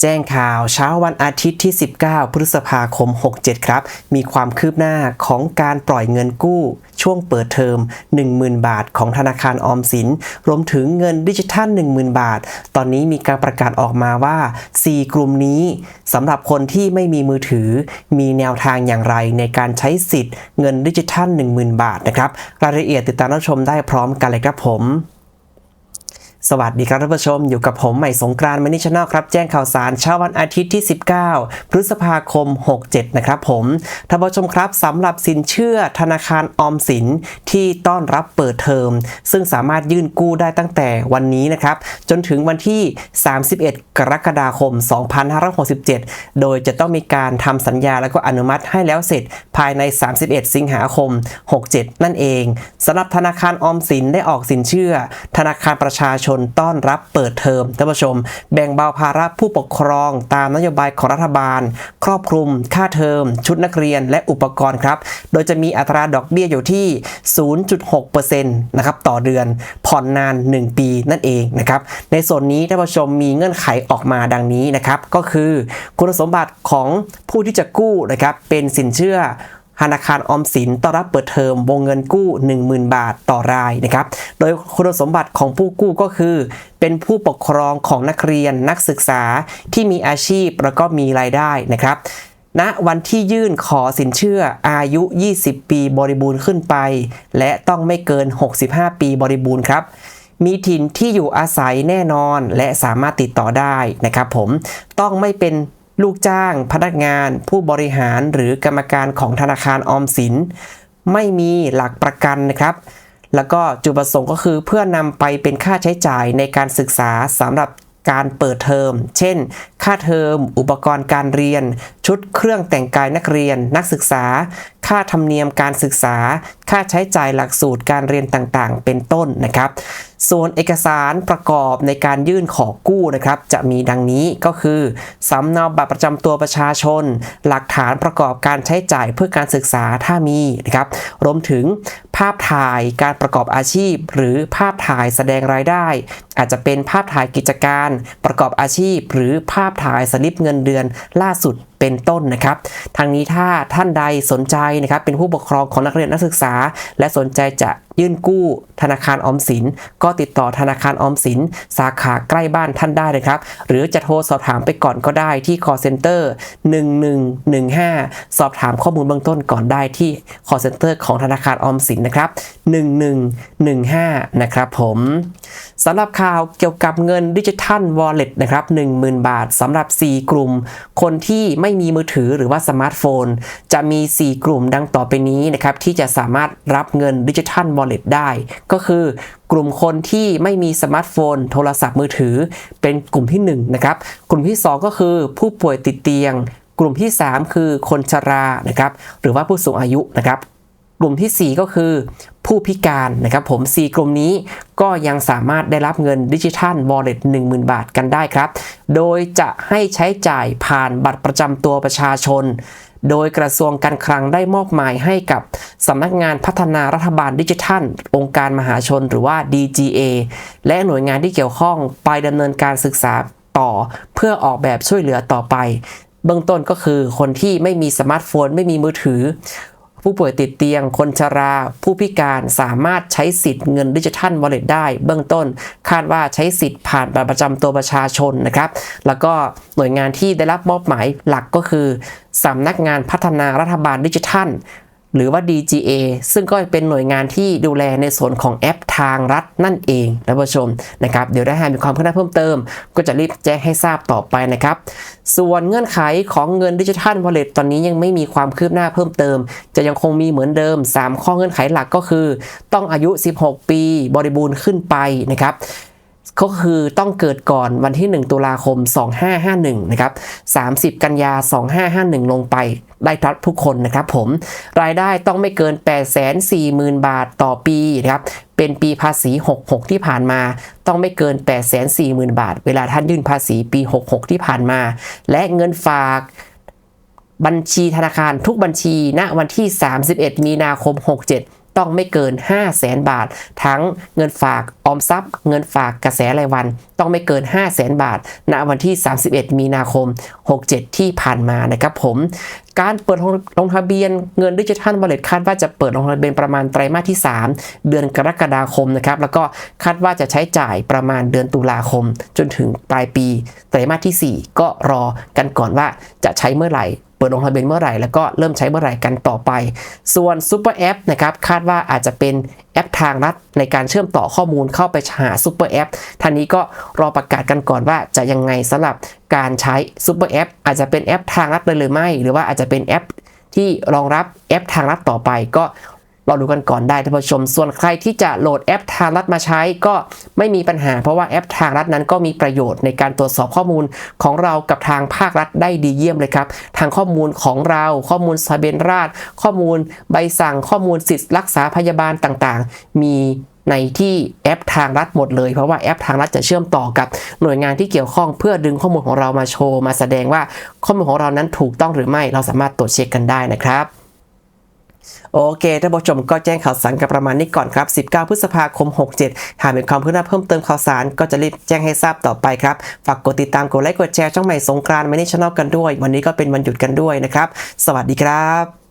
แจ้งข่าวเช้าวันอาทิตย์ที่ 19 พฤษภาคม 67 ครับ มีความคืบหน้าของการปล่อยเงินกู้ ช่วงเปิดเทอม 10,000 บาทของธนาคารออมสิน รวมถึงเงินดิจิทัล 10,000 บาท ตอนนี้มีการประกาศออกมาว่า 4 กลุ่มนี้สำหรับคนที่ไม่มีมือถือ มีแนวทางอย่างไรในการใช้สิทธิ์เงินดิจิทัล 10,000 บาทนะครับ รายละเอียดติดตามรับชมได้พร้อมกันเลยครับผม สวัสดีครับท่านผู้ชม อยู่กับผมใหม่สงกรานต์มานิชแนลครับ แจ้งข่าวสารเช้าวันอาทิตย์ที่ 19 พฤษภาคม 67 นะครับผมท่านผู้ชมครับสำหรับสินเชื่อธนาคารออมสินที่ต้อนรับเปิดเทอม ซึ่งสามารถยื่นกู้ได้ตั้งแต่วันนี้นะครับ จนถึงวันที่ 31 กรกฎาคม 2567 โดยจะต้องมีการทำสัญญาแล้วก็อนุมัติให้แล้วเสร็จภายใน 31 สิงหาคม 67 นั่นเองสำหรับธนาคารออมสินได้ออกสินเชื่อ ธนาคารประชาชนต้อนรับเปิดเทอมท่านผู้ชม แบ่งเบาภาระผู้ปกครองตามนโยบายของรัฐบาล ครอบคลุม ค่าเทอม ชุดนักเรียนและอุปกรณ์ครับ โดยจะมีอัตราดอกเบี้ยอยู่ที่ 0.6%นะครับต่อเดือนผ่อนนาน 1 ปีนั่นเองนะครับในส่วนนี้ท่านผู้ชมมีเงื่อนไขออกมาดังนี้นะครับก็คือคุณสมบัติของผู้ที่จะกู้นะครับเป็นสินเชื่อ ธนาคารออมสินต้อนรับเปิดเทอมวงเงินกู้ 10,000 บาทต่อรายนะครับ โดยคุณสมบัติของผู้กู้ก็คือ เป็นผู้ปกครองของนักเรียนนักศึกษาที่มีอาชีพแล้วก็มีรายได้นะครับณวันที่ยื่นขอสินเชื่ออายุ 20 ปีบริบูรณ์ขึ้นไป และต้องไม่เกิน 65 ปีบริบูรณ์ครับมีถิ่นที่อยู่อาศัยแน่นอนและสามารถติดต่อได้นะครับผมต้องไม่เป็น ลูกจ้าง พนักงาน ผู้บริหารหรือกรรมการของธนาคารออมสิน ไม่มีหลักประกันนะครับ แล้วก็จุดประสงค์ก็คือเพื่อนำไปเป็นค่าใช้จ่ายในการศึกษาสำหรับการเปิดเทอม เช่น ค่าเทอม อุปกรณ์การเรียน ชุดเครื่องแต่งกายนักเรียน นักศึกษา ค่าธรรมเนียมการศึกษา ค่าใช้จ่ายหลักสูตรการเรียนต่างๆ เป็นต้นนะครับ ส่วนเอกสารประกอบในการยื่นขอกู้นะครับ จะมีดังนี้ก็คือสำเนาบัตรประจำตัวประชาชน หลักฐานประกอบการใช้จ่ายเพื่อการศึกษาถ้ามีนะครับ รวมถึงภาพถ่ายการประกอบอาชีพ หรือภาพถ่ายแสดงรายได้ อาจจะเป็นภาพถ่ายกิจการ ประกอบอาชีพ หรือภาพถ่ายสลิปเงินเดือนล่าสุดเป็นต้นนะครับทางนี้ถ้าท่านใดสนใจนะครับเป็นผู้ปกครองของนักเรียนนักศึกษา และสนใจจะ ยื่นกู้ธนาคารออมสิน ก็ติดต่อธนาคารออมสิน สาขาใกล้บ้านท่านได้เลยครับ หรือจะโทรสอบถามไปก่อนก็ได้ที่ call center 1115 สอบถามข้อมูลเบื้องต้นก่อนได้ที่ call center ของธนาคารออมสินนะครับ 1115 นะครับผมสำหรับข่าวเกี่ยวกับเงินดิจิทัล Wallet นะครับ10,000 บาทสำหรับ 4 กลุ่ม คนที่ไม่มีมือถือหรือว่าสมาร์ทโฟน จะมี 4 กลุ่มดังต่อไปนี้นะครับที่จะสามารถรับเงินดิจิทัล Wallet ได้ ก็คือกลุ่มคนที่ไม่มีสมาร์ทโฟน โทรศัพท์มือถือ เป็นกลุ่มที่1นะครับกลุ่มที่ 2 ก็คือผู้ป่วยติดเตียง กลุ่มที่ 3 คือคนชรานะครับหรือว่าผู้สูงอายุนะครับกลุ่มที่ 4 ก็คือผู้พิการนะครับผม 4 กลุ่มนี้ก็ยังสามารถได้รับเงินดิจิทัล Wallet 10,000 บาทกันได้ครับ โดยจะให้ใช้จ่ายผ่านบัตรประจำตัวประชาชน โดยกระทรวงการคลังได้มอบหมายให้กับ สำนักงานพัฒนารัฐบาลดิจิทัล องค์การมหาชนหรือว่า DGA และหน่วยงานที่เกี่ยวข้องไปดำเนินการศึกษาต่อ เพื่อออกแบบช่วยเหลือต่อไป เบื้องต้นก็คือคนที่ไม่มีสมาร์ทโฟน ไม่มีมือถือ ผู้ป่วยติดเตียง คนชรา ผู้พิการสามารถใช้สิทธิ์เงินดิจิทัลวอลเล็ตได้ เบื้องต้นคาดว่าใช้สิทธิ์ผ่านบัตรประจำตัวประชาชนนะครับ แล้วก็หน่วยงานที่ได้รับมอบหมายหลักก็คือสำนักงานพัฒนารัฐบาลดิจิทัล หรือว่า DGA ซึ่งก็เป็นหน่วยงานที่ดูแลในส่วนของแอปทางรัฐนั่นเองท่านผู้ชมนะครับเดี๋ยวได้หากมีความคืบหน้าเพิ่มเติม ก็จะรีบแจ้งให้ทราบต่อไปนะครับ ส่วนเงื่อนไขของเงินดิจิทัลวอลเล็ตตอนนี้ยังไม่มีความคืบหน้าเพิ่มเติม จะยังคงมีเหมือนเดิม 3 ข้อเงื่อนไขหลักก็คือ ต้องอายุ 16 ปีบริบูรณ์ขึ้นไปนะครับก็คือต้องเกิดก่อนวันที่ 1 ตุลาคม 2551 นะครับ 30 กันยา 2551 ลงไป ได้ทับทุกคนนะครับผมรายได้ต้องไม่เกิน 840,000 บาทต่อปีนะครับเป็นปีภาษี 66 ที่ผ่านมา ต้องไม่เกิน 840,000 บาท เวลาท่านยื่นภาษีปี 66 ที่ผ่านมา และเงินฝากบัญชีธนาคารทุกบัญชีณวันที่ 31 มีนาคม 67 ต้องไม่เกิน 5 0 0แสนบาท ทั้งเงินฝากออมทรัพย์ เงินฝากกระแสรายวัน ต้องไม่เกิน 5 0 0แสนบาท ณวันที่ 31 มีนาคม 67 ที่ผ่านมานะครับผมการเปิดลงทะเบียนเงินดิจิทัลวอลเลตคาดว่าจะเปิดลงทะเบียนประมาณไตรมาสที่ 3 เดือนกรกฎาคมนะครับแล้วก็คาดว่าจะใช้จ่ายประมาณเดือนตุลาคม จนถึงปลายปี ไตรมาสที่ 4 ก็รอกันก่อนว่าจะใช้เมื่อไหร่ ปิดลงทะเบียนเมื่อไหร่แล้วก็เริ่มใช้เมื่อไหร่กันต่อไป ส่วนซูเปอร์แอปนะครับคาดว่าอาจจะเป็นแอปทางลัดในการเชื่อมต่อข้อมูลเข้าไปหาซูเปอร์แอปท่านนี้ก็รอประกาศกันก่อนว่าจะยังไงสำหรับการใช้ซูเปอร์แอปอาจจะเป็นแอปทางลัดเลยหรือไม่ หรือว่าอาจจะเป็นแอปที่รองรับแอปทางลัดต่อไปก็ รอดูกันก่อนได้ท่านผู้ชม ส่วนใครที่จะโหลดแอปทางลัดมาใช้ก็ไม่มีปัญหา เพราะว่าแอปทางลัดนั้นก็มีประโยชน์ในการตรวจสอบข้อมูลของเรากับทางภาครัฐได้ดีเยี่ยมเลยครับ ทางข้อมูลของเราข้อมูลทะเบียนราษฎรข้อมูลใบสั่งข้อมูลสิทธิรักษาพยาบาลต่างๆ มีในที่แอปทางรัฐหมดเลย เพราะว่าแอปทางรัฐจะเชื่อมต่อกับหน่วยงานที่เกี่ยวข้องเพื่อดึงข้อมูลของเรามาโชว์มาแสดงว่าข้อมูลของเรานั้นถูกต้องหรือไม่เราสามารถตรวจเช็คกันได้นะครับ โอเคท่านผู้ชมก็แจ้งข่าวสารกันประมาณนี้ก่อนครับ 19 พฤษภาคม 67 หากมีความคืบหน้าเพิ่มเติมข่าวสารก็จะรีบแจ้งให้ทราบต่อไปครับ ฝากกดติดตามกดไลค์กดแชร์ช่องใหม่สงกรานต์ไม่นี่ช n นลกันด้วย วันนี้ก็เป็นวันหยุดกันด้วยนะครับ สวัสดีครับ